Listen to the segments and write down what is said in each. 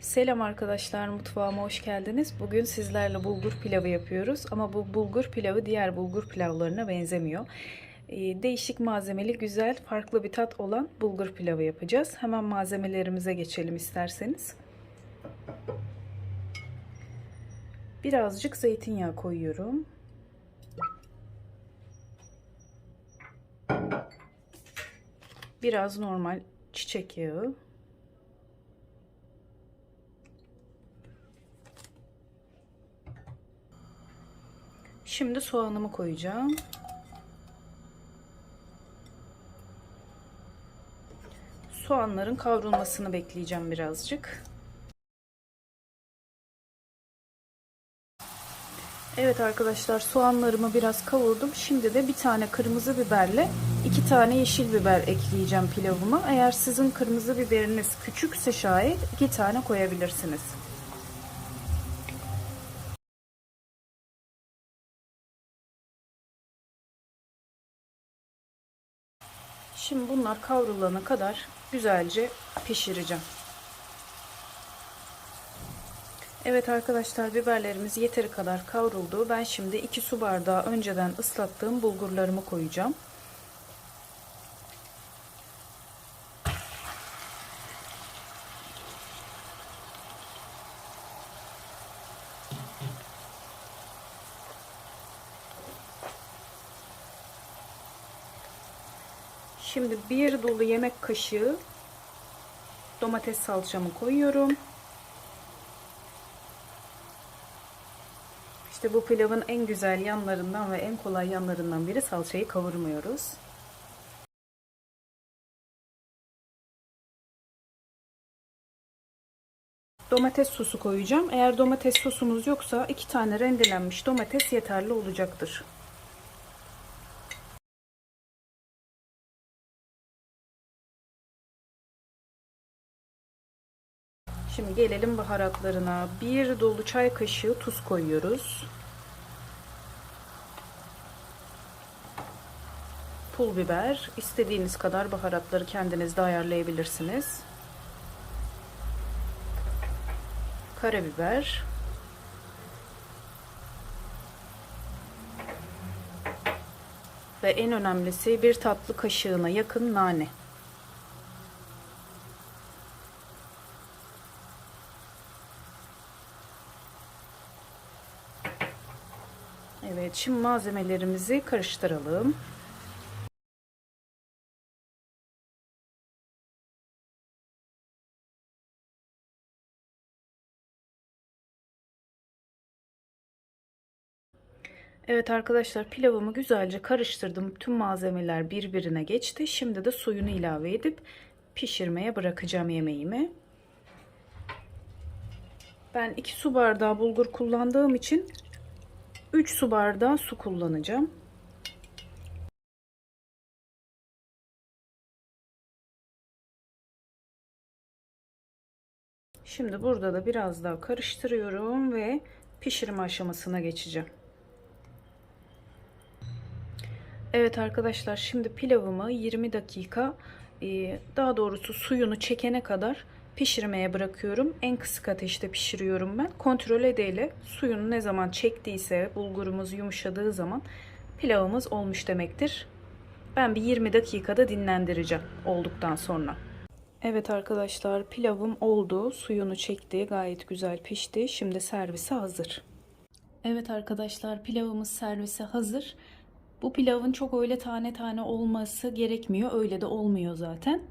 Selam arkadaşlar mutfağıma hoş geldiniz. Bugün sizlerle bulgur pilavı yapıyoruz ama bu bulgur pilavı diğer bulgur pilavlarına benzemiyor. Ee, Değişik malzemeli, güzel, farklı bir tat olan bulgur pilavı yapacağız. Hemen malzemelerimize geçelim isterseniz. Birazcık zeytinyağı koyuyorum. Biraz normal çiçek yağı. Şimdi soğanımı koyacağım. Soğanların kavrulmasını bekleyeceğim birazcık. Evet arkadaşlar soğanlarımı biraz kavurdum. Şimdi de bir tane kırmızı biberle iki tane yeşil biber ekleyeceğim pilavıma. Eğer sizin kırmızı biberiniz küçükse şayet iki tane koyabilirsiniz. Şimdi bunlar kavrulana kadar güzelce pişireceğim. Evet arkadaşlar biberlerimiz yeteri kadar kavruldu. Ben şimdi 2 su bardağı önceden ıslattığım bulgurlarımı koyacağım. Şimdi bir dolu yemek kaşığı domates salçamı koyuyorum. İşte bu pilavın en güzel yanlarından ve en kolay yanlarından biri salçayı kavurmuyoruz. Domates sosu koyacağım. Eğer domates sosumuz yoksa iki tane rendelenmiş domates yeterli olacaktır. Şimdi gelelim baharatlarına. Bir dolu çay kaşığı tuz koyuyoruz. Pul biber. istediğiniz kadar baharatları kendiniz de ayarlayabilirsiniz. Karabiber. Ve en önemlisi bir tatlı kaşığına yakın nane. Evet, şimdi malzemelerimizi karıştıralım. Evet arkadaşlar pilavımı güzelce karıştırdım. Tüm malzemeler birbirine geçti. Şimdi de suyunu ilave edip pişirmeye bırakacağım yemeğimi. Ben 2 su bardağı bulgur kullandığım için 3 su bardağı su kullanacağım. Şimdi burada da biraz daha karıştırıyorum ve pişirme aşamasına geçeceğim. Evet arkadaşlar şimdi pilavımı 20 dakika daha doğrusu suyunu çekene kadar pişirmeye bırakıyorum. En kısık ateşte pişiriyorum ben. Kontrol edeyle suyunu ne zaman çektiyse bulgurumuz yumuşadığı zaman pilavımız olmuş demektir. Ben bir 20 dakikada dinlendireceğim olduktan sonra. Evet arkadaşlar pilavım oldu. Suyunu çekti. Gayet güzel pişti. Şimdi servise hazır. Evet arkadaşlar pilavımız servise hazır. Bu pilavın çok öyle tane tane olması gerekmiyor. Öyle de olmuyor zaten.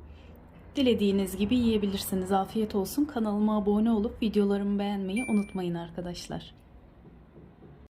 Dilediğiniz gibi yiyebilirsiniz. Afiyet olsun. Kanalıma abone olup videolarımı beğenmeyi unutmayın arkadaşlar.